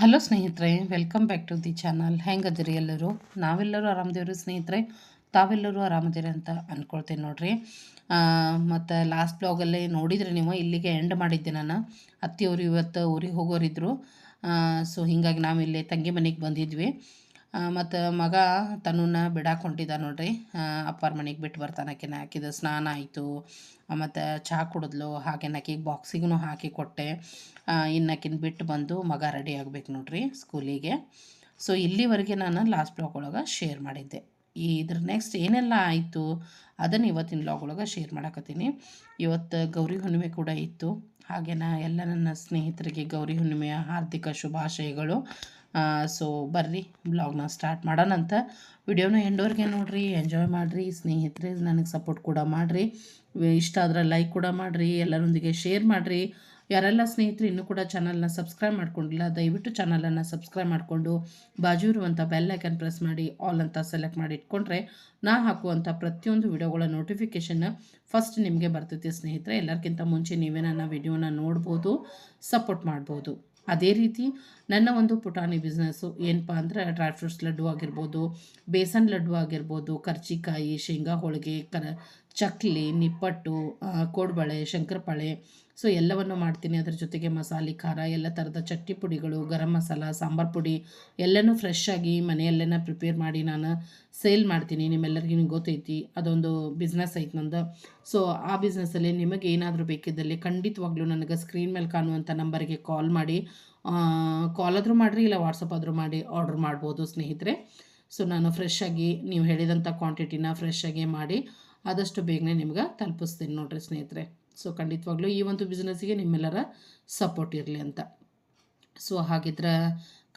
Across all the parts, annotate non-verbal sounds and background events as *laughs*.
Hello ಸ್ನೇಹಿತರೆ welcome back to the channel ಹೆಂಗದಿರಿ ಎಲ್ಲರೂ? ನಾವೆಲ್ಲರೂ ಆರಾಮದೇವ್ರಿ ಸ್ನೇಹಿತರೆ? ತಾವೆಲ್ಲರೂ ಆರಾಮದಿರಿ ಅಂತ ಅಂದ್ಕೊಳ್ತೀನಿ ನೋಡ್ರಿ. ಮತ್ತು ಲಾಸ್ಟ್ ಬ್ಲಾಗಲ್ಲಿ ನೋಡಿದರೆ ನೀವು, ಇಲ್ಲಿಗೆ ಎಂಡ್ ಮಾಡಿದ್ದೆ ನಾನು. ಅತ್ತಿಯವರು ಇವತ್ತು ಊರಿಗೆ ಹೋಗೋರಿದ್ದರು ಸೊ ಹೀಗಾಗಿ ನಾವು ತಂಗಿ ಮನೆಗೆ ಬಂದಿದ್ವಿ. ಮತ್ತು ಮಗ ತನ್ನನ್ನ ಬಿಡಾಕ್ ಹೊಂಟಿದ್ದ ನೋಡ್ರಿ ಅಪ್ಪಾರ ಮನೆಗೆ ಬಿಟ್ಟು ಬರ್ತಾನೆ ಆಕಿನ. ಆಕಿದ ಸ್ನಾನ ಆಯಿತು. ಮತ್ತು ಚಹಾ ಕುಡಿದ್ಲು. ಹಾಗೆ ಆಕಿಗೆ ಬಾಕ್ಸಿಗೂ ಹಾಕಿ ಕೊಟ್ಟೆ. ಇನ್ನು ಆಕಿನ ಬಿಟ್ಟು ಬಂದು ಮಗ ರೆಡಿ ಆಗ್ಬೇಕು ನೋಡ್ರಿ ಸ್ಕೂಲಿಗೆ. ಸೊ ಇಲ್ಲಿವರೆಗೆ ನಾನು ಲಾಸ್ಟ್ ಬ್ಲಾಗ್ ಒಳಗೆ ಶೇರ್ ಮಾಡಿದ್ದೆ. ಈ ಇದ್ರ ನೆಕ್ಸ್ಟ್ ಏನೆಲ್ಲ ಆಯಿತು ಅದನ್ನು ಇವತ್ತಿನ ಬ್ಲಾಗ್ ಒಳಗೆ ಶೇರ್ ಮಾಡಕತ್ತೀನಿ. ಇವತ್ತು ಗೌರಿ ಹುಣ್ಣಿಮೆ ಕೂಡ ಇತ್ತು. ಹಾಗೆ ನಾ ಎಲ್ಲ ನನ್ನ ಸ್ನೇಹಿತರಿಗೆ ಗೌರಿ ಹುಣ್ಣಿಮೆಯ ಹಾರ್ದಿಕ ಶುಭಾಶಯಗಳು. ಸೊ ಬರ್ರಿ ಬ್ಲಾಗ್ನ ಸ್ಟಾರ್ಟ್ ಮಾಡೋಣಂತ ವಿಡಿಯೋನ ಎಂಡೋರ್ಗೆ ನೋಡಿರಿ ಎಂಜಾಯ್ ಮಾಡಿರಿ, ಸ್ನೇಹಿತರೆ, ನನಗೆ ಸಪೋರ್ಟ್ ಕೂಡ ಮಾಡಿರಿ. ಇಷ್ಟ ಆದರೆ ಲೈಕ್ ಕೂಡ ಮಾಡಿರಿ, ಎಲ್ಲರೊಂದಿಗೆ ಶೇರ್ ಮಾಡಿರಿ. ಯಾರೆಲ್ಲ ಸ್ನೇಹಿತರು ಇನ್ನೂ ಕೂಡ ಚಾನಲ್ನ ಸಬ್ಸ್ಕ್ರೈಬ್ ಮಾಡ್ಕೊಂಡಿಲ್ಲ, ದಯವಿಟ್ಟು ಚಾನಲನ್ನು ಸಬ್ಸ್ಕ್ರೈಬ್ ಮಾಡಿಕೊಂಡು, ಬಾಜು ಇರುವಂಥ ಬೆಲ್ ಪ್ರೆಸ್ ಮಾಡಿ ಆಲ್ ಅಂತ ಸೆಲೆಕ್ಟ್ ಮಾಡಿ ಇಟ್ಕೊಂಡ್ರೆ, ನಾ ಹಾಕುವಂಥ ಪ್ರತಿಯೊಂದು ವಿಡಿಯೋಗಳ ನೋಟಿಫಿಕೇಷನ್ ಫಸ್ಟ್ ನಿಮಗೆ ಬರ್ತೈತಿ ಸ್ನೇಹಿತರೆ. ಎಲ್ಲರಿಗಿಂತ ಮುಂಚೆ ನೀವೇ ನನ್ನ ವಿಡಿಯೋನ ನೋಡ್ಬೋದು ಸಪೋರ್ಟ್ ಮಾಡ್ಬೋದು. ಅದೇ ರೀತಿ ನನ್ನ ಒಂದು ಪುಟಾಣಿ ಬಿಸ್ನೆಸ್ಸು ಏನಪ್ಪ ಅಂದರೆ ಡ್ರೈ ಫ್ರೂಟ್ಸ್ ಲಡ್ಡು ಆಗಿರ್ಬೋದು, ಬೇಸನ್ ಲಡ್ಡು ಆಗಿರ್ಬೋದು ಕರ್ಜಿಕಾಯಿ ಶೇಂಗಾ ಹೋಳಿಗೆ, ಕರ, ಚಕ್ಲಿ, ನಿಪ್ಪಟ್ಟು ಕೋಡ್ಬಳೆ, ಶಂಕರಪಾಳೆ ಸೊ ಎಲ್ಲವನ್ನು ಮಾಡ್ತೀನಿ. ಅದರ ಜೊತೆಗೆ ಮಸಾಲೆ, ಖಾರ, ಎಲ್ಲ ಥರದ ಚಟ್ನಿ ಪುಡಿಗಳು, ಗರಂ ಮಸಾಲ, ಸಾಂಬಾರು ಪುಡಿ, ಎಲ್ಲನೂ ಫ್ರೆಶ್ ಆಗಿ ಮನೆಯಲ್ಲೇನ ಪ್ರಿಪೇರ್ ಮಾಡಿ ನಾನು ಸೇಲ್ ಮಾಡ್ತೀನಿ. ನಿಮ್ಮೆಲ್ಲರಿಗೂ ಗೊತ್ತೈತಿ, ಅದೊಂದು ಬಿಸ್ನೆಸ್ ಐತೆ ನಂದು. ಸೊ ಆ ಬಿಸ್ನೆಸ್ಸಲ್ಲಿ ನಿಮಗೆ ಏನಾದರೂ ಬೇಕಿದ್ದಲ್ಲಿ ಖಂಡಿತವಾಗ್ಲೂ ನನಗೆ ಸ್ಕ್ರೀನ್ ಮೇಲೆ ಕಾಣುವಂಥ ನಂಬರಿಗೆ ಕಾಲ್ ಮಾಡಿ. ಕಾಲ್ ಆದರೂ ಮಾಡಿರಿ, ಇಲ್ಲ ವಾಟ್ಸಪ್ ಆದರೂ ಮಾಡಿ ಆರ್ಡ್ರ್ ಮಾಡ್ಬೋದು ಸ್ನೇಹಿತರೆ. ಸೊ ನಾನು ಫ್ರೆಶ್ ಆಗಿ ನೀವು ಹೇಳಿದಂಥ ಕ್ವಾಂಟಿಟಿನ ಫ್ರೆಶ್ ಆಗಿ ಮಾಡಿ, ಆದಷ್ಟು ಬೇಗನೆ ನಿಮ್ಗೆ ತಲುಪಿಸ್ತೀನಿ ನೋಡಿರಿ ಸ್ನೇಹಿತರೆ. ಸೊ ಖಂಡಿತವಾಗ್ಲೂ ಈ ಒಂದು ಬಿಸ್ನೆಸ್ಗೆ ನಿಮ್ಮೆಲ್ಲರ ಸಪೋರ್ಟ್ ಇರಲಿ ಅಂತ. ಸೊ ಹಾಗಿದ್ರೆ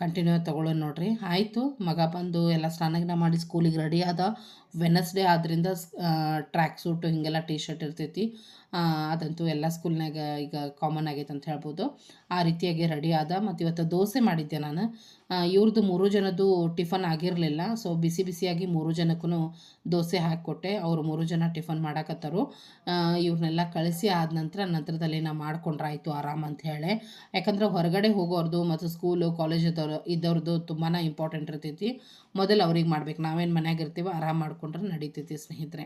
ಕಂಟಿನ್ಯೂ ತೊಗೊಳ್ಳೋಣ ನೋಡ್ರಿ. ಆಯಿತು, ಮಗ ಬಂದು ಎಲ್ಲ ಸ್ನಾನಗಿನ ಮಾಡಿ ಸ್ಕೂಲಿಗೆ ರೆಡಿ ಆದ ವೆನಸ್ಡೇ ಆದ್ದರಿಂದ ಟ್ರ್ಯಾಕ್ ಸೂಟು ಹೀಗೆಲ್ಲ ಟೀ ಶರ್ಟ್ ಇರ್ತೈತಿ ಅದಂತೂ ಎಲ್ಲ ಸ್ಕೂಲ್ನಾಗ ಈಗ ಕಾಮನ್ ಆಗೈತೆ ಅಂತ ಹೇಳ್ಬೋದು. ಆ ರೀತಿಯಾಗಿ ರೆಡಿ ಆದ ಮತ್ತು ಇವತ್ತು ದೋಸೆ ಮಾಡಿದ್ದೆ ನಾನು. ಇವ್ರದ್ದು ಮೂರು ಜನದ್ದು ಟಿಫನ್ ಆಗಿರಲಿಲ್ಲ. ಸೊ ಬಿಸಿ ಬಿಸಿಯಾಗಿ ಮೂರು ಜನಕ್ಕೂ ದೋಸೆ ಹಾಕಿಕೊಟ್ಟೆ. ಅವರು ಮೂರು ಜನ ಟಿಫನ್ ಮಾಡಾಕತ್ತಾರು. ಇವ್ರನ್ನೆಲ್ಲ ಕಳಿಸಿ ಆದ ನಂತರ ನಂತರದಲ್ಲಿ ನಾ ಮಾಡ್ಕೊಂಡ್ರಾಯ್ತು ಆರಾಮ್ ಅಂತ ಹೇಳಿ. ಯಾಕಂದ್ರೆ ಹೊರಗಡೆ ಹೋಗೋರ್ದು ಮತ್ತು ಸ್ಕೂಲು, ಕಾಲೇಜ್ ಇದ್ದವ್ರು ಇದ್ದವ್ರದ್ದು ತುಂಬಾ ಇಂಪಾರ್ಟೆಂಟ್ ಇರ್ತೈತಿ. ಮೊದಲು ಅವ್ರಿಗೆ ಮಾಡ್ಬೇಕು. ನಾವೇನು ಮನ್ಯಾಗ ಇರ್ತೀವಿ ಆರಾಮ್ ಮಾಡ್ಕೊಂಡ್ರೆ ನಡೀತೈತಿ ಸ್ನೇಹಿತರೆ.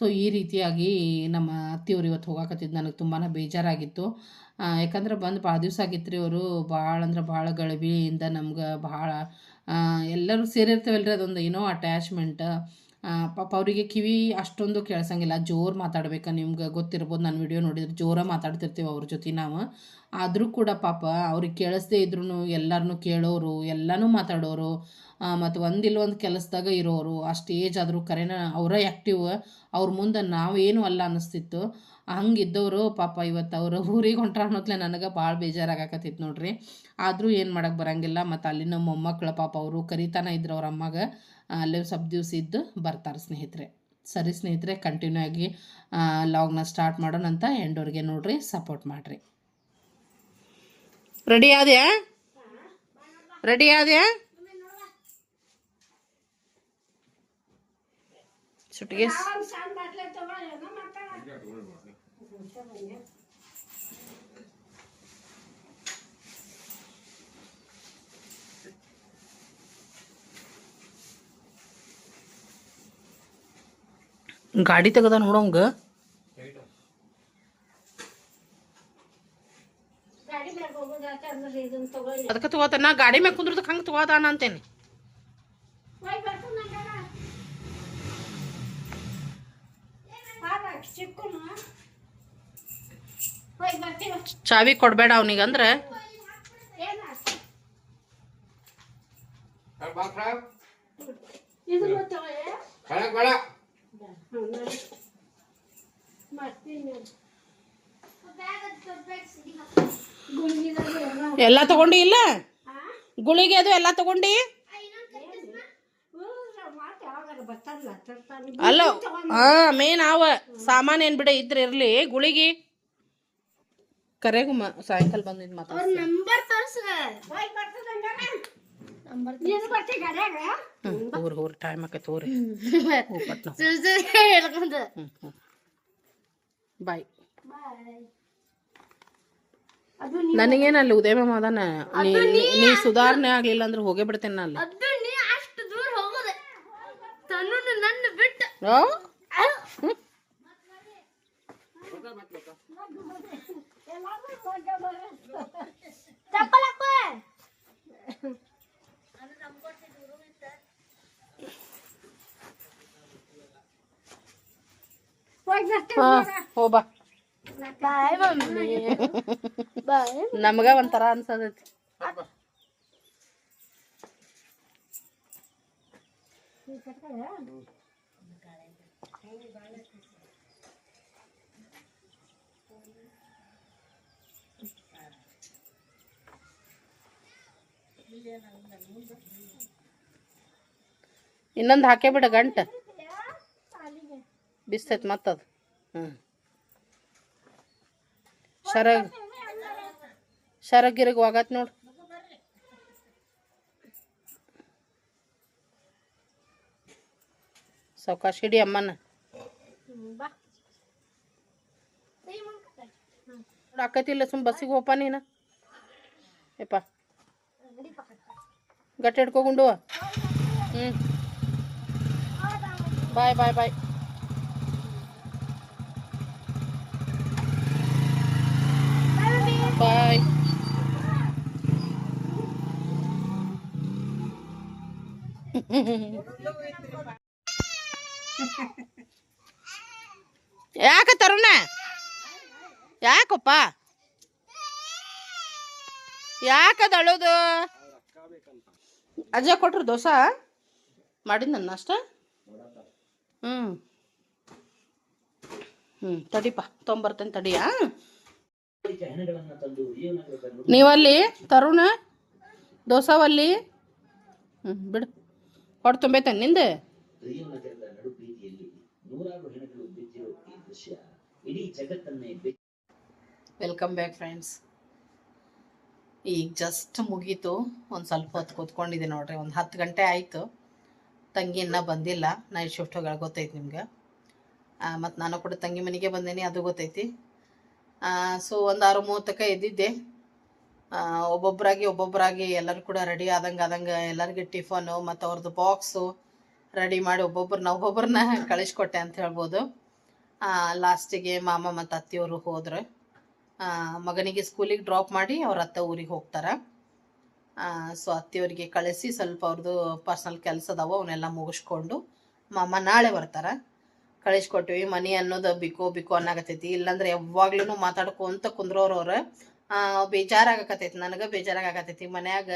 ಸೊ, ಈ ರೀತಿಯಾಗಿ ನಮ್ಮ ಅತ್ತಿಯವರು ಇವತ್ತು ಹೋಗಾಕತ್ತಿದ್ದು ನನಗೆ ತುಂಬಾ ಬೇಜಾರಾಗಿತ್ತು. ಯಾಕಂದ್ರೆ ಬಂದು ಭಾಳ ದಿವಸ ಆಗಿತ್ತು ಅವರು, ಭಾಳ ಅಂದ್ರೆ ಭಾಳ ಗಳವಿಯಿಂದ ನಮ್ಗೆ ಭಾಳ ಎಲ್ಲರೂ ಸೇರಿರ್ತೇವಲ್ರಿ ಅದೊಂದು ಏನೋ ಅಟ್ಯಾಚ್ಮೆಂಟ್ ಪಾಪ ಅವರಿಗೆ ಕಿವಿ ಅಷ್ಟೊಂದು ಕೇಳ್ಸಂಗಿಲ್ಲ. ಜೋರು ಮಾತಾಡ್ಬೇಕು ನಿಮ್ಗೆ ಗೊತ್ತಿರ್ಬೋದು, ನಾನು ವಿಡಿಯೋ ನೋಡಿದ್ರೆ ಜೋರ ಮಾತಾಡ್ತಿರ್ತೀವಿ ಅವ್ರ ಜೊತೆ ನಾವು. ಆದರೂ ಕೂಡ ಪಾಪ ಅವ್ರಿಗೆ ಕೇಳಿಸ್ದೇ ಇದ್ರೂ ಎಲ್ಲರನ್ನೂ ಕೇಳೋರು, ಎಲ್ಲನೂ ಮಾತಾಡೋರು ಮತ್ತು ಒಂದಿಲ್ಲ ಒಂದು ಕೆಲಸದಾಗ ಇರೋರು, ಅಷ್ಟು ಏಜ್ ಆದರೂ ಕರೆನ ಅವರೇ ಆ್ಯಕ್ಟಿವ್ ಅವ್ರ ಮುಂದೆ ನಾವೇನು ಅಲ್ಲ ಅನ್ನಿಸ್ತಿತ್ತು ಹಂಗಿದ್ದವರು ಪಾಪ ಇವತ್ತು ಅವರು ಊರಿಗೆ ಹೊಂಟ್ರ ಅನ್ನೋತ್ಲೆ ನನಗೆ ಭಾಳ ಬೇಜಾರಾಗಕತ್ತಿತ್ತು ನೋಡ್ರಿ. ಆದರೂ ಏನು ಮಾಡೋಕ್ಕೆ ಬರೋಂಗಿಲ್ಲ, ಮತ್ತು ಅಲ್ಲಿನ ಮೊಮ್ಮಕ್ಕಳು ಪಾಪ ಅವರು ಕರಿತಾನೆ ಇದ್ರು ಅವ್ರ ಅಮ್ಮಗೆ, ಅಲ್ಲೇ ಸ್ವಲ್ಪ ದಿವ್ಸ ಇದ್ದು ಬರ್ತಾರೆ ಸ್ನೇಹಿತರೆ. ಸರಿ ಸ್ನೇಹಿತರೆ ಕಂಟಿನ್ಯೂ ಆಗಿ ಲಾಗ್ನ ಸ್ಟಾರ್ಟ್ ಮಾಡೋಣ ಅಂತ ಎಂಡೋರಿಗೆ ನೋಡ್ರಿ ಸಪೋರ್ಟ್ ಮಾಡಿರಿ. ರೆಡಿ ಆದ್ಯಾ? ರೆಡಿ ಆದ್ಯಾ? ಸುಟ್ಟಿಗೆ. ಗಾಡಿ ತೆಗದ ನೋಡೋಂಗ ಅದಕ್ಕೆ ತಗೋತ ನಾ ಗಾಡಿ ಮ್ಯಾಗ ಕುಂದ್ರದಕ್ಕೆ ಹಂಗೆ ತಗೋದಾನ ಅಂತೇನೆ. ಚಾವಿ ಕೊಡಬೇಡ ಅವನಿಗಂದ್ರೆ ಎಲ್ಲ ತಗೊಂಡಿ ಇಲ್ಲ? ಗುಳಿಗೆ ಅದು ಎಲ್ಲ ತಗೊಂಡಿ? ಅಲ್ಲೋ ಹಾ ಮೇನ್ ಅವ ಸಾಮಾನ್ ಏನ್ ಬಿಡ ಇದ್ರೆ ಇರ್ಲಿ. ಗುಳಿಗೆ ಕರೆಗು ಸಾಯಂಕಾಲ ಬಂದಿದ್ ಮಾತಾಡ ಊರ್ ಊರ್ ಟೈಮ್ ಆಕೈತಿ ಊರಿ ಬಾಯ್ ನನಗೇನು ಅಲ್ಲಿ ಉದಯ ಮಾಮ ಅದಾನ ನೀ ಸುಧಾರಣೆ ಆಗ್ಲಿಲ್ಲ ಅಂದ್ರೆ ಹೋಗೇ ಬಿಡ್ತೇನೆ ನಾನು ಅಲ್ಲಿ. ಅದು ನೀ ಅಷ್ಟು ದೂರ ಹೋಗೋದೆ. ತನ್ನು ನನ್ನ ಬಿಟ್ಟು. ಆ? ಚಪ್ಪಲ್ ಹಾಕೋ ಹಾ ಹೋ ಬಾ. ಬಾಯ್ ಮಮ್ಮಿ. *laughs* ನಮಗ ಒಂಥರ ಅನ್ಸದೈತಿ ಇನ್ನೊಂದು ಹಾಕೇ ಬಿಡ ಗಂಟ. ಬಿಸ್ತೈತಿ ಮತ್ತದು ಹ್ಞೂ ಶರಗ್. ಶರಗ್ ಗಿರಗ್ ಹೋಗತ್ ನೋಡು ಸಾವ್ಕಾಶ ಹಿಡಿ ಅಮ್ಮನ ಬಾ ಆಕತಿಲ್ಲ ಸುಮ್ ಬಸ್ಸಿಗೆ ಹೋಪ ನೀನು ಯಪ್ಪ ಗಟ್ಟಿ ಹಿಡ್ಕೊಗುಂಡು ಹ್ಞೂ ಬಾಯ್ ಬಾಯ್ ಬಾಯ್ ಬಾಯ್ *laughs* ಯಾಕ ತರುಣ? ಯಾಕಪ್ಪ? ಯಾಕದ ಅಳೋದು ಅಜ್ಜ ಕೊಟ್ರು ದೋಸೆ? ಮಾಡಿದ್ ನನ್ನ ಅಷ್ಟ? ಹ್ಞೂ ಹ್ಞೂ ತಡಿಪ, ತೊಂಬರ್ತೇನೆ ತಡಿಯಾ ನೀವಲ್ಲಿ ತರುಣ? ದೋಸಾವಲ್ಲಿ ಹ್ಞೂ ಬಿಡು. ಹೊಟ್ಟು ತುಂಬೈತೇನೆ ನಿಂದ ವೆಲ್ಕಮ್ ಬ್ಯಾಕ್ ಫ್ರೆಂಡ್ಸ್ ಈಗ ಜಸ್ಟ್ ಮುಗೀತು. ಒಂದು ಸ್ವಲ್ಪ ಹೊತ್ತು ಕೂತ್ಕೊಂಡಿದ್ದೆ ನೋಡ್ರಿ. ಒಂದು ಹತ್ತು ಗಂಟೆ ಆಯಿತು. ತಂಗಿ ಇನ್ನೂ ಬಂದಿಲ್ಲ. ನೈಟ್ ಶಿಫ್ಟ್ ಹೋಗಿ ಗೊತ್ತೈತಿ ನಿಮ್ಗೆ. ಮತ್ತು ನಾನು ಕೂಡ ತಂಗಿ ಮನೆಗೆ ಬಂದೇನಿ ಅದು ಗೊತ್ತೈತಿ. ಸೊ ಒಂದು ಆರು ಮೂವತ್ತಕ್ಕೆ ಎದ್ದಿದ್ದೆ. ಒಬ್ಬೊಬ್ಬರಾಗಿ ಒಬ್ಬೊಬ್ಬರಾಗಿ ಎಲ್ಲರೂ ಕೂಡ ರೆಡಿ ಆದಂಗೆ ಆದಂಗೆ ಎಲ್ಲರಿಗೆ ಟಿಫನು ಮತ್ತು ಅವ್ರದ್ದು ಬಾಕ್ಸು ರೆಡಿ ಮಾಡಿ ಒಬ್ಬೊಬ್ಬರನ್ನ ಒಬ್ಬೊಬ್ಬರನ್ನ *laughs* ಕಳಿಸ್ಕೊಟ್ಟೆ ಅಂತ ಹೇಳ್ಬೋದು. ಲಾಸ್ಟಿಗೆ ಮಾಮ ಮತ್ತು ಅತ್ತಿಯವರು ಹೋದ್ರು. ಆ, ಮಗನಿಗೆ ಸ್ಕೂಲಿಗೆ ಡ್ರಾಪ್ ಮಾಡಿ ಅವ್ರ ಅತ್ತ ಊರಿಗೆ ಹೋಗ್ತಾರೆ. ಸೊ ಅತ್ತಿಯವರಿಗೆ ಕಳಿಸಿ ಸ್ವಲ್ಪ ಅವ್ರದ್ದು ಪರ್ಸ್ನಲ್ ಕೆಲಸ ಅದಾವ ಅವನ್ನೆಲ್ಲ ಮುಗಿಸ್ಕೊಂಡು ಮಾಮ ನಾಳೆ ಬರ್ತಾರೆ. ಕಳಿಸ್ಕೊಟ್ಟಿವಿ ಮನಿ ಅನ್ನೋದು ಬಿಕೋ ಬಿಕೋ ಅನ್ನಾಗತೈತಿ. ಇಲ್ಲಾಂದ್ರೆ ಯಾವಾಗ್ಲೂ ಮಾತಾಡ್ಕೊಂತ ಕುಂದ್ರೋರು ಅವ್ರು. ಬೇಜಾರಾಗಕತ್ತೈತಿ, ನನಗೆ ಬೇಜಾರಾಗಕತ್ತೈತಿ. ಮನ್ಯಾಗ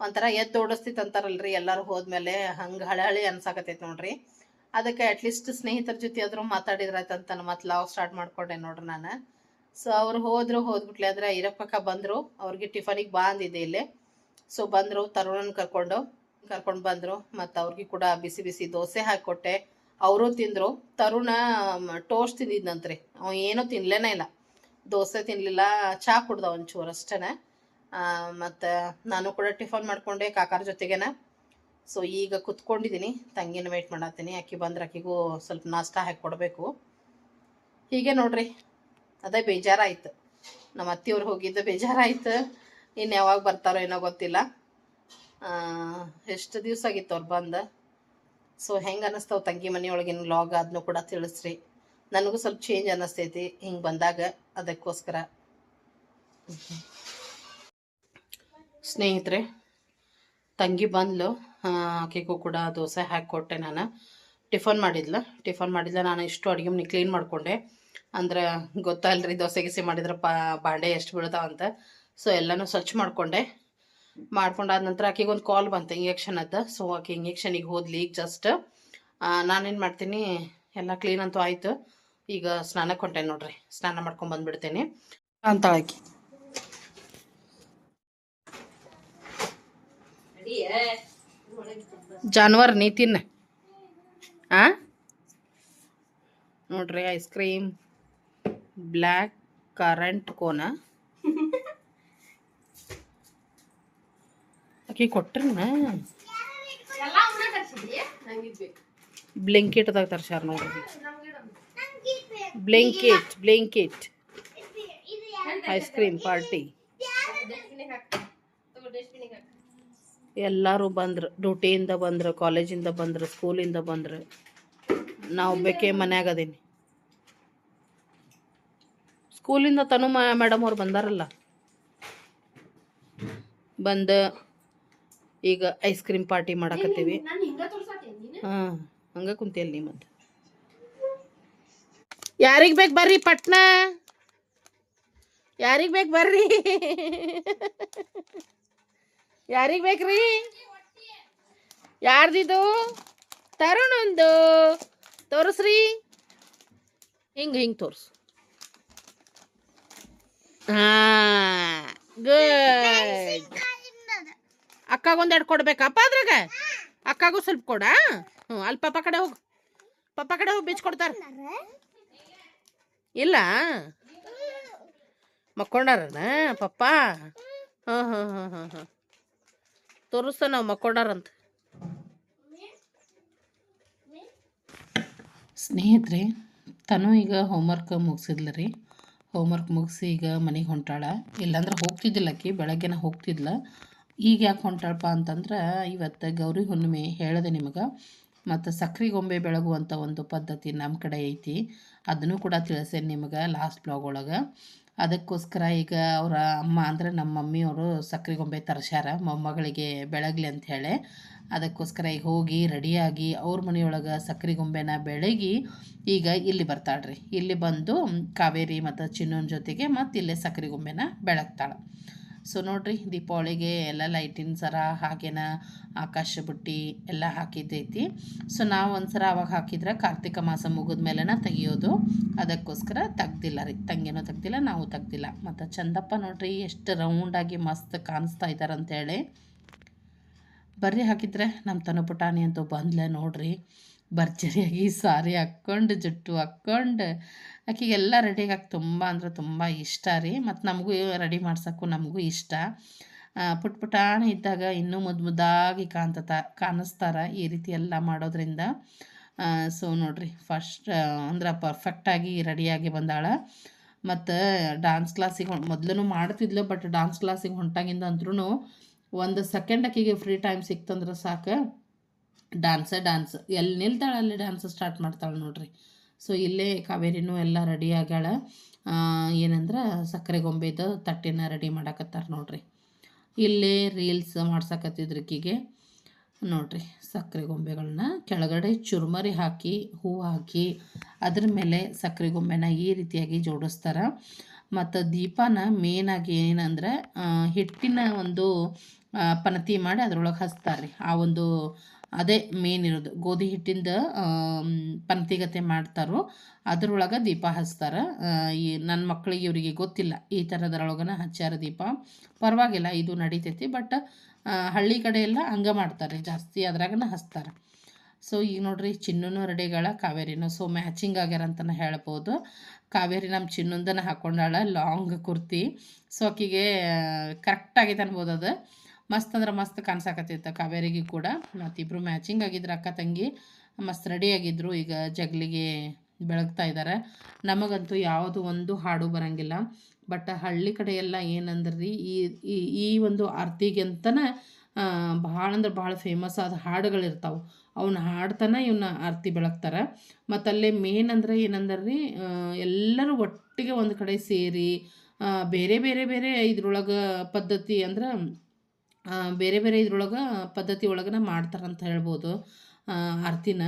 ಒಂಥರ ಎದ್ದು ಓಡಿಸ್ತಿತ್ತು ಅಂತಾರಲ್ರಿ ಎಲ್ಲರೂ ಹೋದ್ಮೇಲೆ ಹಂಗೆ ಹಳೆ ಹಳೆ ಅನ್ಸಾಕತ್ತೈತಿ ನೋಡ್ರಿ. ಅದಕ್ಕೆ ಅಟ್ಲೀಸ್ಟ್ ಸ್ನೇಹಿತರ ಜೊತೆ ಆದರೂ ಮಾತಾಡಿದ್ರಾಯ್ತಂತ ಮತ್ತೆ ಲಾವ್ ಸ್ಟಾರ್ಟ್ ಮಾಡ್ಕೊಂಡೆ ನೋಡ್ರಿ ನಾನು. ಸೊ ಅವ್ರು ಹೋದ್ರು, ಹೋದ್ಬಿಟ್ಲೆ ಆದ್ರೆ ಇರಪ್ಪಕ್ಕ ಬಂದರು. ಅವ್ರಿಗೆ ಟಿಫನಿಗೆ ಬಾ ಅಂದಿದೆ ಇಲ್ಲಿ. ಸೊ ಬಂದರು, ತರುಣನ ಕರ್ಕೊಂಡು ಕರ್ಕೊಂಡು ಬಂದರು. ಮತ್ತು ಅವ್ರಿಗೆ ಕೂಡ ಬಿಸಿ ಬಿಸಿ ದೋಸೆ ಹಾಕಿಕೊಟ್ಟೆ. ಅವರು ತಿಂದರು. ತರುಣ ಟೋಸ್ಟ್ ತಿಂದಿದ್ನಂತ್ರಿ. ಅವ ಏನೂ ತಿನ್ಲೇನೇ ಇಲ್ಲ. ದೋಸೆ ತಿನ್ನಲಿಲ್ಲ ಚಹಾ ಕುಡ್ದ ಒಂಚೂರು ಅಷ್ಟೇ ಮತ್ತು ನಾನು ಕೂಡ ಟಿಫನ್ ಮಾಡಿಕೊಂಡೆ ಕಾಕಾರ ಜೊತೆಗೇನ. ಸೊ ಈಗ ಕುತ್ಕೊಂಡಿದ್ದೀನಿ ತಂಗಿನ ವೆಯ್ಟ್ ಮಾಡತ್ತೀನಿ ಅಕ್ಕಿ ಬಂದ್ರೆ ಆಕಿಗೂ ಸ್ವಲ್ಪ ನಾಷ್ಟ ಹಾಕಿ ಕೊಡಬೇಕು. ಹೀಗೆ ನೋಡ್ರಿ. ಅದೇ ಬೇಜಾರಾಯ್ತು. ನಮ್ಮ ಅತ್ತಿಯವ್ರು ಹೋಗಿದ್ದು ಬೇಜಾರಾಯ್ತು. ಇನ್ನು ಯಾವಾಗ ಬರ್ತಾರೋ ಏನೋ ಗೊತ್ತಿಲ್ಲ. ಎಷ್ಟು ದಿವಸ ಆಗಿತ್ತು ಅವ್ರು ಬಂದು? ಸೊ ಹೆಂಗೆ ಅನ್ನಿಸ್ತಾವ ತಂಗಿ ಮನೆಯೊಳಗಿನ ಲಾಗ್ ಅದನ್ನು ಕೂಡ ತಿಳಿಸ್ರಿ. ನನಗೂ ಸ್ವಲ್ಪ ಚೇಂಜ್ ಅನ್ನಿಸ್ತೈತಿ ಹಿಂಗೆ ಬಂದಾಗ ಅದಕ್ಕೋಸ್ಕರ. ಸ್ನೇಹಿತರೆ, ತಂಗಿ ಬಂದ್ಲು. ಆಕೆಗೂ ಕೂಡ ದೋಸೆ ಹಾಕಿಕೊಟ್ಟೆ ನಾನು. ಟಿಫನ್ ಮಾಡಿದ್ಲು. ಟಿಫನ್ ಮಾಡಿದ್ಲ. ನಾನು ಇಷ್ಟು ಅಡುಗೆ ಮನೆ ಕ್ಲೀನ್ ಮಾಡಿಕೊಂಡೆ. ಅಂದ್ರೆ ಗೊತ್ತಲ್ರಿ ದೋಸೆ ಗಿಸಿ ಮಾಡಿದ್ರೆ ಪಾ, ಬಾಂಡೆ ಎಷ್ಟು ಬೀಳ್ತಾವಂತ ಸೊ ಎಲ್ಲನೂ ಸ್ವಚ್ಛ ಮಾಡಿಕೊಂಡೆ. ಮಾಡ್ಕೊಂಡಾದ ನಂತರ ಆಕೆಗೆ ಒಂದು ಕಾಲ್ ಬಂತು ಇಂಜೆಕ್ಷನ್ ಅದ ಸೊ ಆಕೆ ಇಂಜೆಕ್ಷನಿಗೆ ಹೋದ್ಲಿ. ಈಗ ಜಸ್ಟ್ ನಾನೇನು ಮಾಡ್ತೀನಿ, ಎಲ್ಲ ಕ್ಲೀನ್ ಅಂತೂ ಆಯಿತು. ಈಗ ಸ್ನಾನಕ್ಕೆ ಹೊಂಟೆ ನೋಡ್ರಿ. ಸ್ನಾನ ಮಾಡ್ಕೊಂಡು ಬಂದ್ಬಿಡ್ತೇನೆ. ಅಂತಾಳಕಿ ಜಾನುವಾರು ನೀ ತಿನ್ನ. ಆ? ನೋಡ್ರಿ ಐಸ್ ಕ್ರೀಮ್ ಬ್ಲ್ಯಾಕ್ ಕರೆಂಟ್ ಕೋನ? ಆಕಿ ಕೊಟ್ರನ? ಬ್ಲಿಂಕಿಟ್ದಾಗ ತರ್ಸ್ಯಾರ ನೋಡ್ರಿ. Blinkit Blinkit ice cream party ಎಲ್ಲರೂ ಬಂದ್ರು ಡ್ಯೂಟಿಯಿಂದ ಬಂದ್ರು ಕಾಲೇಜಿಂದ ಬಂದ್ರು ಸ್ಕೂಲಿಂದ ಬಂದ್ರು. ನಾವು ಬೇಕೇ ಮನ್ಯಾಗ ಅದೀನಿ. ಸ್ಕೂಲಿಂದ ತನು ಮೇಡಮ್ ಅವ್ರು ಬಂದಾರಲ್ಲ. ಬಂದು ಈಗ ಐಸ್ ಕ್ರೀಮ್ ಪಾರ್ಟಿ ಮಾಡಕತ್ತೀವಿ. ಹಾಂ ಹಂಗೆ ಕುಂತಿಯಲ್ಲಿ ಮತ್ತೆ. ಯಾರಿಗೆ ಬೇಕು ಬರ್ರಿ ಪಟ್ನ? ಯಾರಿಗೆ ಬೇಕು ಬರ್ರಿ? ಯಾರಿಗೆ ಬೇಕ್ರಿ? ಯಾರ್ದಿದು? ತರುಣೊಂದು. ತೋರಿಸ್ರಿ. ಹಿಂಗೆ ಹಿಂಗೆ ತೋರ್ಸು. ಹಾಂ ಗುಡ್ ಅಕ್ಕಾಗೊಂದು ಎರಡು ಕೊಡ್ಬೇಕಪ್ಪ ಅದ್ರಾಗ? ಅಕ್ಕಾಗೂ ಸ್ವಲ್ಪ ಕೊಡ? ಹ್ಞೂ ಅಲ್ಲಿ ಪಪ್ಪ ಕಡೆ ಹೋಗು. ಪಪ್ಪ ಕಡೆ ಹೋಗಿ ಬಿಚ್ಚಿ ಕೊಡ್ತಾರ. ಇಲ್ಲ? ಮಕ್ಕೊಂಡಾರನ? ಪಪ್ಪ? ಹಾಂ ಹಾಂ ಹಾಂ ಹಾಂ ಹಾಂ. ತೋರಿಸ್ತ ನಾವು ಮಕ್ಕೊಂಡಾರಂತ. ಸ್ನೇಹಿತರೆ, ತನು ಈಗ ಹೋಮ್ವರ್ಕ್ ಮುಗಿಸಿದ್ಲ ರೀ. ಹೋಮ್ವರ್ಕ್ ಮುಗಿಸಿ ಈಗ ಮನೆಗೆ ಹೊಂಟಾಳ. ಇಲ್ಲಾಂದ್ರೆ ಹೋಗ್ತಿದ್ದಿಲ್ಲ ಆಕಿ ಬೆಳಗ್ಗೆನ ಹೋಗ್ತಿದ್ಲ. ಈಗ ಯಾಕೆ ಹೊಂಟಾಳಪ್ಪ ಅಂತಂದ್ರೆ, ಇವತ್ತು ಗೌರಿ ಹುಣ್ಣಿಮೆ ಹೇಳಿದೆ ನಿಮಗೆ. ಮತ್ತು ಸಕ್ರೆ ಗೊಂಬೆ ಬೆಳಗುವಂಥ ಒಂದು ಪದ್ಧತಿ ನಮ್ಮ ಕಡೆ ಐತಿ. ಅದನ್ನು ಕೂಡ ತಿಳಿಸೇನೆ ನಿಮಗೆ ಲಾಸ್ಟ್ ಬ್ಲಾಗ್ ಒಳಗೆ. ಅದಕ್ಕೋಸ್ಕರ ಈಗ ಅವರ ಅಮ್ಮ ಅಂದರೆ ನಮ್ಮ ಮಮ್ಮಿಯವರು ಸಕ್ಕರೆ ಗೊಂಬೆ ತರ್ಸ್ಯಾರ ಮೊಮ್ಮಗಳಿಗೆ ಬೆಳಗ್ಲಿ ಅಂತ ಹೇಳಿ. ಅದಕ್ಕೋಸ್ಕರ ಈಗ ಹೋಗಿ ರೆಡಿಯಾಗಿ ಅವ್ರ ಮನೆಯೊಳಗೆ ಸಕ್ಕರೆ ಗೊಂಬೆನ ಬೆಳಗಿ ಈಗ ಇಲ್ಲಿ ಬರ್ತಾಳ್ರಿ. ಇಲ್ಲಿ ಬಂದು ಕಾವೇರಿ ಮತ್ತು ಚಿನ್ನನ ಜೊತೆಗೆ ಮತ್ತು ಇಲ್ಲೇ ಸಕ್ಕರೆ ಗೊಂಬೆನ ಬೆಳಗ್ತಾಳೆ. ಸೊ ನೋಡ್ರಿ, ದೀಪಾವಳಿಗೆ ಎಲ್ಲ ಲೈಟಿನ ಸರ, ಹಾಗೇನ ಆಕಾಶ ಬುಟ್ಟಿ ಎಲ್ಲ ಹಾಕಿದ್ದೈತಿ. ಸೊ ನಾವು ಒಂದ್ಸರ ಅವಾಗ ಹಾಕಿದ್ರೆ ಕಾರ್ತಿಕ ಮಾಸ ಮುಗಿದ ಮೇಲೆನ ತೆಗಿಯೋದು. ಅದಕ್ಕೋಸ್ಕರ ತೆಗ್ದಿಲ್ಲ ರೀ. ತಂಗಿನೂ ತೆಗ್ದಿಲ್ಲ, ನಾವು ತೆಗ್ದಿಲ್ಲ. ಮತ್ತು ಚಂದಪ್ಪ ನೋಡ್ರಿ, ಎಷ್ಟು ರೌಂಡಾಗಿ ಮಸ್ತ್ ಕಾಣಿಸ್ತಾ ಇದ್ದಾರೆ ಅಂತೇಳಿ. ಬರ್ರಿ ಹಾಕಿದ್ರೆ ನಮ್ಮ ತನು ಪುಟಾಣಿ ಅಂತೂ ಬಂದ್ಲೆ ನೋಡ್ರಿ. ಭರ್ಜರಿಯಾಗಿ ಸಾರಿ ಹಾಕ್ಕೊಂಡು, ಜುಟ್ಟು ಹಾಕ್ಕೊಂಡು ಆಕಿಗೆಲ್ಲ ರೆಡಿಗೆ ಹಾಕಿ ತುಂಬ ಅಂದ್ರೆ ತುಂಬ ಇಷ್ಟ ರೀ. ಮತ್ತು ನಮಗೂ ರೆಡಿ ಮಾಡ್ಸೋಕ್ಕೂ ನಮಗೂ ಇಷ್ಟ. ಪುಟ್ ಪುಟಾಣಿ ಇದ್ದಾಗ ಇನ್ನೂ ಮುದ್ದು ಮುದ್ದಾಗಿ ಕಾಣ್ತತ ಕಾಣಿಸ್ತಾರ ಈ ರೀತಿ ಎಲ್ಲ ಮಾಡೋದ್ರಿಂದ. ಸೊ ನೋಡಿರಿ ಫಸ್ಟ್ ಅಂದ್ರೆ ಪರ್ಫೆಕ್ಟಾಗಿ ರೆಡಿಯಾಗಿ ಬಂದಾಳ. ಮತ್ತು ಡಾನ್ಸ್ ಕ್ಲಾಸಿಗೆ ಮೊದಲು ಮಾಡ್ತಿದ್ಲು ಬಟ್ ಡಾನ್ಸ್ ಕ್ಲಾಸಿಗೆ ಹೊಂಟಾಗಿಂದ ಅಂದ್ರೂ ಒಂದು ಸೆಕೆಂಡ್ ಅಕ್ಕಿಗೆ ಫ್ರೀ ಟೈಮ್ ಸಿಕ್ತಂದ್ರೆ ಸಾಕು. ಡ್ಯಾನ್ಸ ಡ್ಯಾನ್ಸ್ ಎಲ್ಲಿ ನಿಲ್ತಾಳೆ ಅಲ್ಲಿ ಡ್ಯಾನ್ಸ್ ಸ್ಟಾರ್ಟ್ ಮಾಡ್ತಾಳೆ ನೋಡ್ರಿ. ಸೊ ಇಲ್ಲೇ ಕಾವೇರಿನೂ ಎಲ್ಲ ರೆಡಿ ಆಗ್ಯಾಳ. ಏನಂದ್ರೆ ಸಕ್ಕರೆ ಗೊಂಬೆದು ತಟ್ಟೆನ ರೆಡಿ ಮಾಡಕತ್ತಾರ ನೋಡ್ರಿ. ಇಲ್ಲೇ ರೀಲ್ಸ್ ಮಾಡ್ಸಕತ್ತಿದ್ರಕ್ಕಿಗೆ ನೋಡ್ರಿ ಸಕ್ಕರೆ ಗೊಂಬೆಗಳನ್ನ ಕೆಳಗಡೆ ಚುರುಮರಿ ಹಾಕಿ, ಹೂ ಹಾಕಿ, ಅದ್ರ ಮೇಲೆ ಸಕ್ಕರೆ ಗೊಂಬೆನ ಈ ರೀತಿಯಾಗಿ ಜೋಡಿಸ್ತಾರೆ. ಮತ್ತು ದೀಪನ ಮೇನಾಗಿ ಏನಂದ್ರೆ ಹಿಟ್ಟಿನ ಒಂದು ಪನತಿ ಮಾಡಿ ಅದ್ರೊಳಗೆ ಹಚ್ತಾರೆ ರೀ ಆ ಒಂದು ಅದೇ ಮೇನ್ ಇರೋದು. ಗೋಧಿ ಹಿಟ್ಟಿಂದ ಪಂಕ್ತಿಗತೆ ಮಾಡ್ತಾರೋ ಅದರೊಳಗೆ ದೀಪ ಹಚ್ತಾರೆ. ಈ ನನ್ನ ಮಕ್ಕಳಿಗೆ ಇವರಿಗೆ ಗೊತ್ತಿಲ್ಲ ಈ ಥರದ್ರೊಳಗನ ಹಚ್ಚಾರ ದೀಪ. ಪರವಾಗಿಲ್ಲ, ಇದು ನಡೀತೈತಿ, ಬಟ್ ಹಳ್ಳಿ ಕಡೆ ಎಲ್ಲ ಹಂಗೆ ಮಾಡ್ತಾರೆ, ಜಾಸ್ತಿ ಅದ್ರಾಗನ ಹಚ್ತಾರೆ. ಸೊ ಈಗ ನೋಡ್ರಿ ಚಿನ್ನೂ ರೆಡಿಗಳ ಕಾವೇರಿನೂ ಸೊ ಮ್ಯಾಚಿಂಗ್ ಆಗ್ಯಾರ ಅಂತಲೇ ಹೇಳ್ಬೋದು. ಕಾವೇರಿ ನಮ್ಮ ಚಿನ್ನುಂದನ ಹಾಕೊಂಡಾಳ ಲಾಂಗ್ ಕುರ್ತಿ. ಸೊ ಆಕಿಗೆ ಕರೆಕ್ಟ್ ಆಗೈತೆ ಅನ್ಬೋದು ಅದು. ಮಸ್ತ್ ಅಂದ್ರೆ ಮಸ್ತ್ ಕಾಣಿಸಾಕತ್ತೈತೆ. ಕಾವೇರಿಗೆ ಕೂಡ ಮತ್ತಿಬ್ರು ಮ್ಯಾಚಿಂಗ್ ಆಗಿದ್ರು ಅಕ್ಕ ತಂಗಿ. ಮಸ್ತ್ ರೆಡಿ ಆಗಿದ್ರು. ಈಗ ಜಗ್ಲಿಗೆ ಬೆಳಗ್ತಾ ಇದ್ದಾರೆ ನಮಗಂತೂ ಯಾವುದು ಒಂದು ಹಾಡು ಬರಂಗಿಲ್ಲ. ಬಟ್ ಹಳ್ಳಿ ಕಡೆ ಎಲ್ಲ ಏನಂದ್ರೆ ರೀ ಈ, ಈ- ಒಂದು ಆರ್ತಿಗೆ ಅಂತನೇ ಭಾಳ ಅಂದ್ರೆ ಭಾಳ ಫೇಮಸ್ ಆದ ಹಾಡುಗಳಿರ್ತಾವೆ. ಅವನ್ನ ಹಾಡ್ತಾನೆ ಇವನ್ನ ಆರತಿ ಬೆಳಗ್ತಾರೆ. ಮತ್ತು ಅಲ್ಲೇ ಮೇನ್ ಅಂದ್ರೆ ಏನಂದ್ರೆ ರೀ ಎಲ್ಲರೂ ಒಟ್ಟಿಗೆ ಒಂದು ಕಡೆ ಸೇರಿ ಬೇರೆ ಬೇರೆ ಬೇರೆ ಇದ್ರೊಳಗೆ ಪದ್ಧತಿ ಅಂದ್ರೆ ಬೇರೆ ಬೇರೆ ಇದ್ರೊಳಗೆ ಪದ್ಧತಿ ಒಳಗನ ಮಾಡ್ತಾರಂತ ಹೇಳ್ಬೋದು ಆರ್ತಿನ.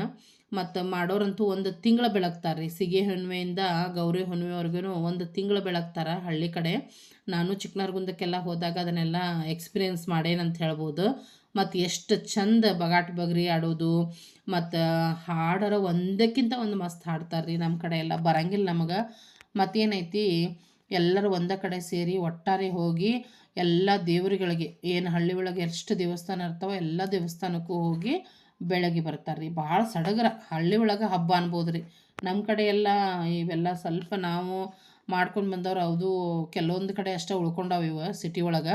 ಮತ್ತು ಮಾಡೋರಂತೂ ಒಂದು ತಿಂಗಳ ಬೆಳಗ್ತಾರೆ ರೀ ಸಿಗೆ ಹುಣ್ಣಿಮೆಯಿಂದ ಗೌರಿ ಹುಣ್ಣಿಮೆವರೆಗೂ ಒಂದು ತಿಂಗಳು ಬೆಳಗ್ತಾರೆ ಹಳ್ಳಿ ಕಡೆ. ನಾನು ಚಿಕ್ಕನರ್ಗುಂದಕ್ಕೆಲ್ಲ ಹೋದಾಗ ಅದನ್ನೆಲ್ಲ ಎಕ್ಸ್ಪೀರಿಯೆನ್ಸ್ ಮಾಡೇನಂತ ಹೇಳ್ಬೋದು. ಮತ್ತು ಎಷ್ಟು ಚಂದ ಬಗಾಟ್ ಬಗ್ರಿ ಆಡೋದು. ಮತ್ತು ಹಾಡರ ಒಂದಕ್ಕಿಂತ ಒಂದು ಮಸ್ತ್ ಹಾಡ್ತಾರೆ ರೀ ನಮ್ಮ ಕಡೆ ಎಲ್ಲ. ಬರಂಗಿಲ್ಲ ನಮಗೆ. ಮತ್ತೇನೈತಿ, ಎಲ್ಲರೂ ಒಂದೇ ಕಡೆ ಸೇರಿ ಒಟ್ಟಾರೆ ಹೋಗಿ ಎಲ್ಲ ದೇವರುಗಳಿಗೆ, ಏನು ಹಳ್ಳಿ ಒಳಗೆ ಎಷ್ಟು ದೇವಸ್ಥಾನ ಇರ್ತಾವೋ ಎಲ್ಲ ದೇವಸ್ಥಾನಕ್ಕೂ ಹೋಗಿ ಬೆಳಗ್ಗೆ ಬರ್ತಾರೆ ರೀ ಭಾಳ ಸಡಗರ ಹಳ್ಳಿ ಒಳಗೆ ಹಬ್ಬ ಅನ್ಬೋದು ರೀ ನಮ್ಮ ಕಡೆ ಎಲ್ಲ ಇವೆಲ್ಲ ಸ್ವಲ್ಪ ನಾವು ಮಾಡ್ಕೊಂಡು ಬಂದವ್ರು ಅದು ಕೆಲವೊಂದು ಕಡೆ ಅಷ್ಟೇ ಉಳ್ಕೊಂಡಾವ ಇವ ಸಿಟಿ ಒಳಗೆ.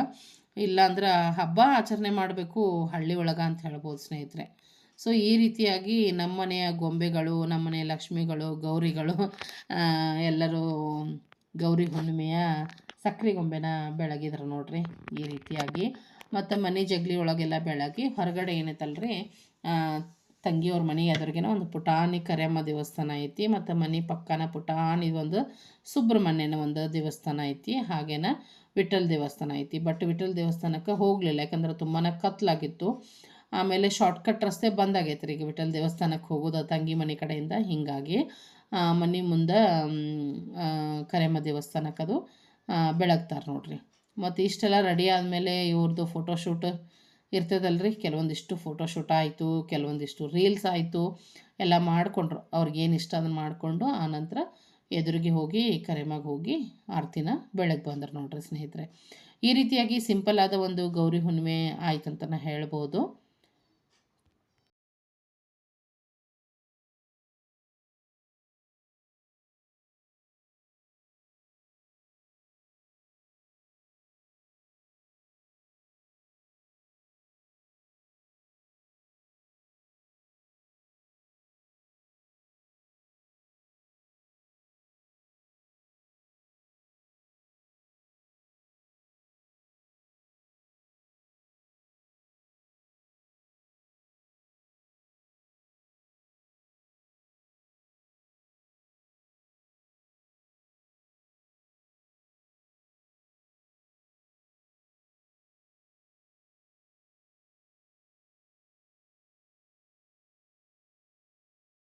ಇಲ್ಲಾಂದ್ರೆ ಹಬ್ಬ ಆಚರಣೆ ಮಾಡಬೇಕು ಹಳ್ಳಿ ಒಳಗೆ ಅಂತ ಹೇಳ್ಬೋದು ಸ್ನೇಹಿತರೆ. ಸೊ ಈ ರೀತಿಯಾಗಿ ನಮ್ಮನೆಯ ಗೊಂಬೆಗಳು ನಮ್ಮನೆಯ ಲಕ್ಷ್ಮಿಗಳು, ಗೌರಿಗಳು ಎಲ್ಲರೂ ಗೌರಿ ಹುಣ್ಣಿಮೆಯ ಸಕ್ರೆ ಗೊಂಬೆನ ಬೆಳಗಿದ್ರು ನೋಡ್ರಿ ಈ ರೀತಿಯಾಗಿ. ಮತ್ತು ಮನೆ ಜಗ್ಲಿ ಒಳಗೆಲ್ಲ ಬೆಳಗಿ ಹೊರಗಡೆ ಏನೈತಲ್ರಿ ತಂಗಿಯವ್ರ ಮನೆ ಎದುರಿಗೆ ಒಂದು ಪುಟಾಣಿ ಕರೆಯಮ್ಮ ದೇವಸ್ಥಾನ ಐತಿ, ಮತ್ತು ಮನೆ ಪಕ್ಕನ ಪುಟಾಣಿ ಒಂದು ಸುಬ್ರಹ್ಮಣ್ಯನ ಒಂದು ದೇವಸ್ಥಾನ ಐತಿ, ಹಾಗೇನ ವಿಠಲ್ ದೇವಸ್ಥಾನ ಐತಿ. ಬಟ್ ವಿಠಲ್ ದೇವಸ್ಥಾನಕ್ಕೆ ಹೋಗಲಿಲ್ಲ, ಯಾಕಂದ್ರೆ ತುಂಬಾ ಕತ್ಲಾಗಿತ್ತು. ಆಮೇಲೆ ಶಾರ್ಟ್ಕಟ್ ರಸ್ತೆ ಬಂದಾಗೈತೆ ರೀ ಈಗ ವಿಠಲ್ ದೇವಸ್ಥಾನಕ್ಕೆ ಹೋಗೋದು ತಂಗಿ ಮನೆ ಕಡೆಯಿಂದ ಹೀಗಾಗಿ ಮನೆ ಮುಂದೆ ಕರೆಯಮ್ಮ ದೇವಸ್ಥಾನಕ್ಕೆ ಅದು ಬೆಳಗ್ತಾರೆ ನೋಡ್ರಿ. ಮತ್ತು ಇಷ್ಟೆಲ್ಲ ರೆಡಿ ಆದಮೇಲೆ ಇವ್ರದ್ದು ಫೋಟೋಶೂಟ್ ಇರ್ತದಲ್ರಿ. ಕೆಲವೊಂದಿಷ್ಟು ಫೋಟೋಶೂಟ್ ಆಯಿತು, ಕೆಲವೊಂದಿಷ್ಟು ರೀಲ್ಸ್ ಆಯಿತು, ಎಲ್ಲ ಮಾಡಿಕೊಂಡ್ರು. ಅವ್ರಿಗೇನು ಇಷ್ಟ ಅದನ್ನು ಮಾಡಿಕೊಂಡು ಆನಂತರ ಎದುರಿಗೆ ಹೋಗಿ, ಕರೆಮಾಗ ಹೋಗಿ ಆರತಿನ ಬೆಳಗ್ಗೆ ಬಂದರು ನೋಡ್ರಿ ಸ್ನೇಹಿತರೆ. ಈ ರೀತಿಯಾಗಿ ಸಿಂಪಲ್ ಆದ ಒಂದು ಗೌರಿ ಹುಣ್ಣಿಮೆ ಆಯ್ತು ಅಂತ ಹೇಳ್ಬೋದು.